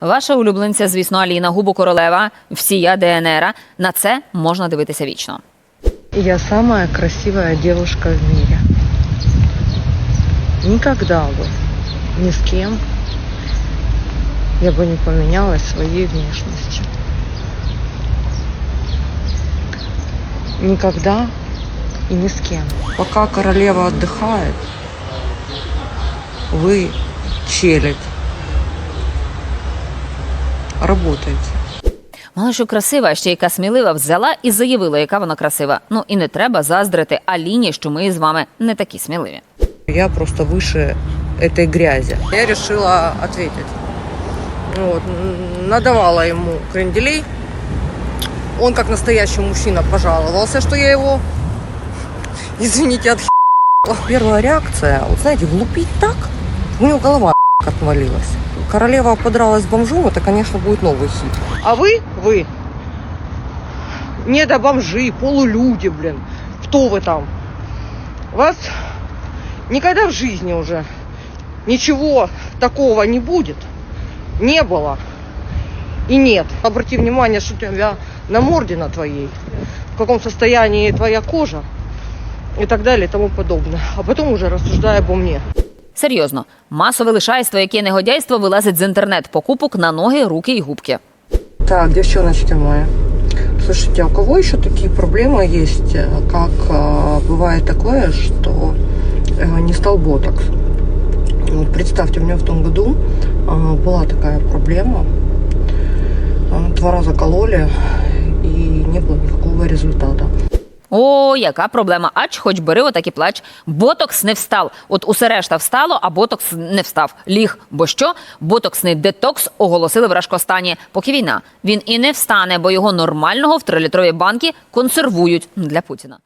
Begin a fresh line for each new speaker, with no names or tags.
Ваша улюбленця, звісно, Аліна Губо Королева, всія ДНР. На це можна дивитися вічно.
Я самая красивая девушка в мире. Никогда бы ни с кем я бы не поменялась своей внешностью. Никогда и ни с кем. Пока королева отдыхает, вы челядь. Работаете.
Мало що красива, ще яка смілива взяла і заявила, яка вона красива. Ну і не треба заздрити Аліні, що ми з вами не такі сміливі.
Я просто выше этой грязи. Я решила ответить. Вот, надавала ему кренделей. Он, как настоящий мужчина, пожаловался, что я его, извините, от Первая реакция, вот знаете, глупить так, у него голова отвалилась. Королева подралась с бомжом, это, конечно, будет новый хит. А вы, вы, не до бомжи, полулюди, блин, кто вы там? Вас никогда в жизни уже ничего такого не будет. Не было. И нет. Обрати внимание, что у тебя на морде на твоей, в каком состоянии твоя кожа и так далее и тому подобное. А потом уже рассуждай обо мне.
Серйозно, масове лишайство, яке негодяйство вилазить з інтернет-покупок на ноги, руки і губки.
Так, девчоночки мои. Слушайте, а у кого еще такие проблемы есть, э, как э, бывает такое, что э, не стал ботокс? Вот представьте, у меня в том году э, была такая проблема. Э, Два раза кололи, и не было никакого результата.
О, яка проблема? Ач, хоч бери отак і плач. Ботокс не встав. От усе решта встало, а ботокс не встав. Ліг. Бо що? Ботоксний детокс оголосили в Рашкостані. Поки війна. Він і не встане, бо його нормального в трилітрові банки консервують для Путіна.